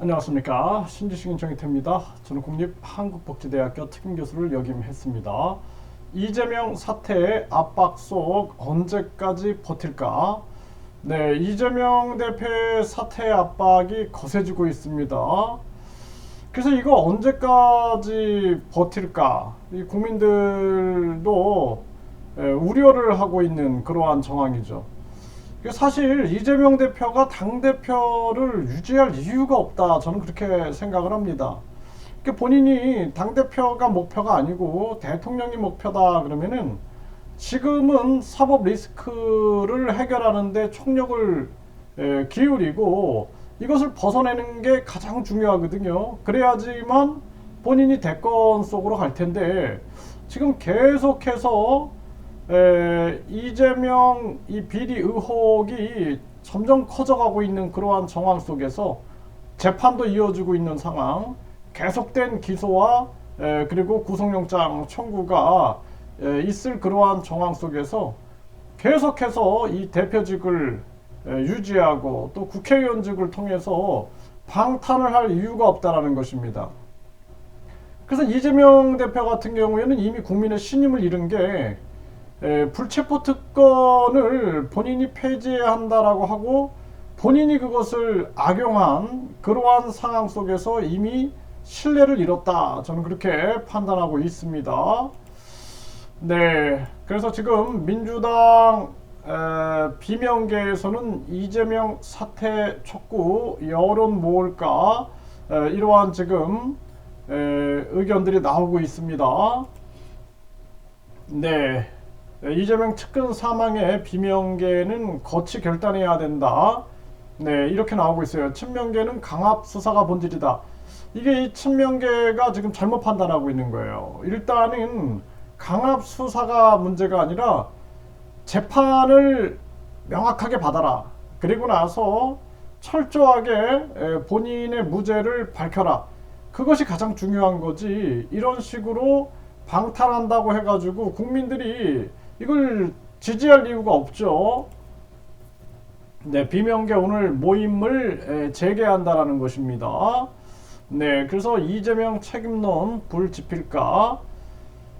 안녕하십니까 신지식인 정희태입니다. 저는 국립한국복지대학교 특임교수를 역임했습니다. 이재명 사태의 압박 속 언제까지 버틸까? 네, 이재명 대표의 사퇴 압박이 거세지고 있습니다. 그래서 이거 언제까지 버틸까? 이 국민들도 에, 우려를 하고 있는 그러한 정황이죠. 사실 이재명 대표가 당 대표를 유지할 이유가 없다. 저는 그렇게 생각을 합니다. 본인이 당 대표가 목표가 아니고 대통령이 목표다 그러면은 지금은 사법 리스크를 해결하는데 총력을 에, 기울이고 이것을 벗어내는 게 가장 중요하거든요. 그래야지만 본인이 대권 속으로 갈 텐데 지금 계속해서 에, 이재명 이 비리 의혹이 점점 커져가고 있는 그러한 정황 속에서 재판도 이어지고 있는 상황, 계속된 기소와 에, 그리고 구속영장 청구가 에, 있을 그러한 정황 속에서 계속해서 이 대표직을 에, 유지하고 또 국회의원직을 통해서 방탄을 할 이유가 없다라는 것입니다. 그래서 이재명 대표 같은 경우에는 이미 국민의 신임을 잃은 게 에, 불체포 특권을 본인이 폐지해야 한다라고 하고 본인이 그것을 악용한 그러한 상황 속에서 이미 신뢰를 잃었다. 저는 그렇게 판단하고 있습니다. 네. 그래서 지금 민주당 에, 비명계에서는 이재명 사퇴 촉구 여론 모을까 에, 이러한 지금 에, 의견들이 나오고 있습니다. 네. 이재명 측근 사망의 비명계는 거치 결단해야 된다. 네, 이렇게 나오고 있어요. 친명계는 강압 수사가 본질이다. 이게 이 친명계가 지금 잘못 판단하고 있는 거예요. 일단은 강압 수사가 문제가 아니라 재판을 명확하게 받아라. 그리고 나서 철저하게 본인의 무죄를 밝혀라. 그것이 가장 중요한 거지. 이런 식으로 방탄한다고 해가지고 국민들이 이걸 지지할 이유가 없죠. 네, 비명계 오늘 모임을 재개한다라는 것입니다. 네, 그래서 이재명 책임론 불지필까?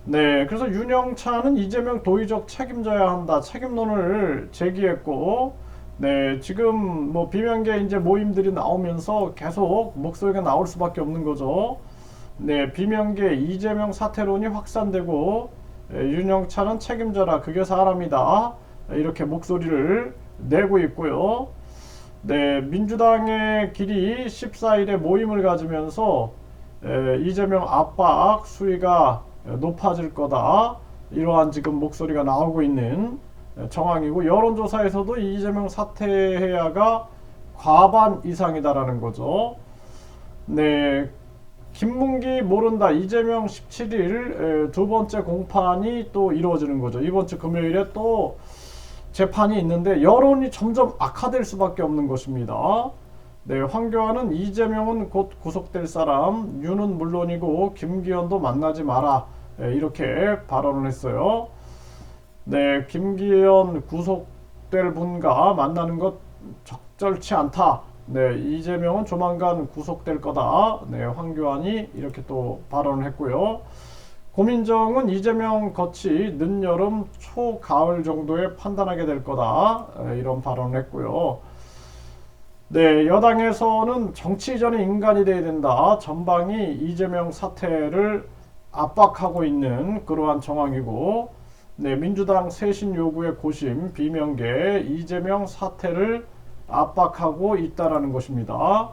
네, 그래서 윤영찬은 이재명 도의적 책임져야 한다 책임론을 제기했고, 네, 지금 뭐 비명계 이제 모임들이 나오면서 계속 목소리가 나올 수밖에 없는 거죠. 네, 비명계 이재명 사퇴론이 확산되고 윤영찬은 책임져라 그게 사람이다 이렇게 목소리를 내고 있고요. 네, 민주당의 길이 14일에 모임을 가지면서 에, 이재명 압박 수위가 높아질 거다 이러한 지금 목소리가 나오고 있는 정황이고 여론조사에서도 이재명 사퇴해야가 과반 이상이다라는 거죠. 네, 김문기 모른다 이재명 17일 두 번째 공판이 또 이루어지는 거죠. 이번 주 금요일에 또 재판이 있는데 여론이 점점 악화될 수밖에 없는 것입니다. 네, 황교안은 이재명은 곧 구속될 사람, 윤은 물론이고 김기현도 만나지 마라 이렇게 발언을 했어요. 네, 김기현 구속될 분과 만나는 것 적절치 않다. 네, 이재명은 조만간 구속될 거다. 네, 황교안이 이렇게 또 발언을 했고요. 고민정은 이재명 거치 늦여름 초가을 정도에 판단하게 될 거다. 이런 발언을 했고요. 네, 여당에서는 정치 이전의 인간이 돼야 된다. 전방이 이재명 사태를 압박하고 있는 그러한 정황이고, 네, 민주당 쇄신 요구의 고심, 비명계 이재명 사태를 압박하고 있다라는 것입니다.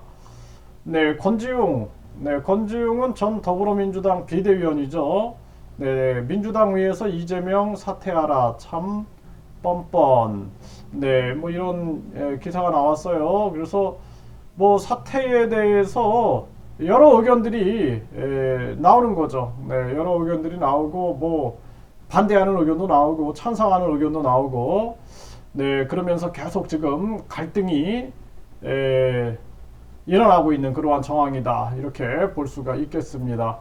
네, 권지웅. 네, 권지웅은 전 더불어민주당 비대위원이죠. 네, 민주당 위에서 이재명 사퇴하라. 참 뻔뻔. 네, 뭐 이런 예, 기사가 나왔어요. 그래서 뭐 사퇴에 대해서 여러 의견들이 에, 나오는 거죠. 네, 여러 의견들이 나오고 뭐 반대하는 의견도 나오고 찬성하는 의견도 나오고 네, 그러면서 계속 지금 갈등이 에, 일어나고 있는 그러한 정황이다. 이렇게 볼 수가 있겠습니다.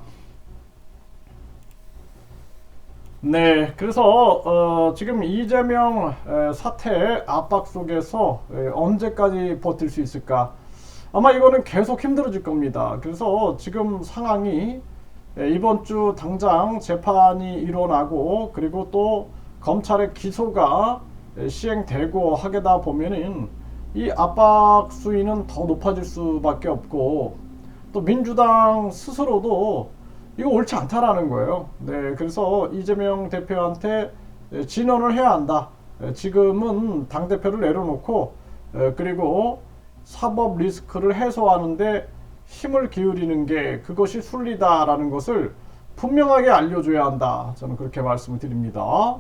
네, 그래서 어, 지금 이재명 에, 사태 압박 속에서 에, 언제까지 버틸 수 있을까? 아마 이거는 계속 힘들어질 겁니다. 그래서 지금 상황이 예, 이번 주 당장 재판이 일어나고 그리고 또 검찰의 기소가 예, 시행되고 하게다 보면은 이 압박 수위는 더 높아질 수밖에 없고 또 민주당 스스로도 이거 옳지 않다라는 거예요. 네, 그래서 이재명 대표한테 예, 진언을 해야 한다. 예, 지금은 당 대표를 내려놓고 예, 그리고 사법 리스크를 해소하는데 힘을 기울이는 게 그것이 순리다라는 것을 분명하게 알려줘야 한다. 저는 그렇게 말씀을 드립니다.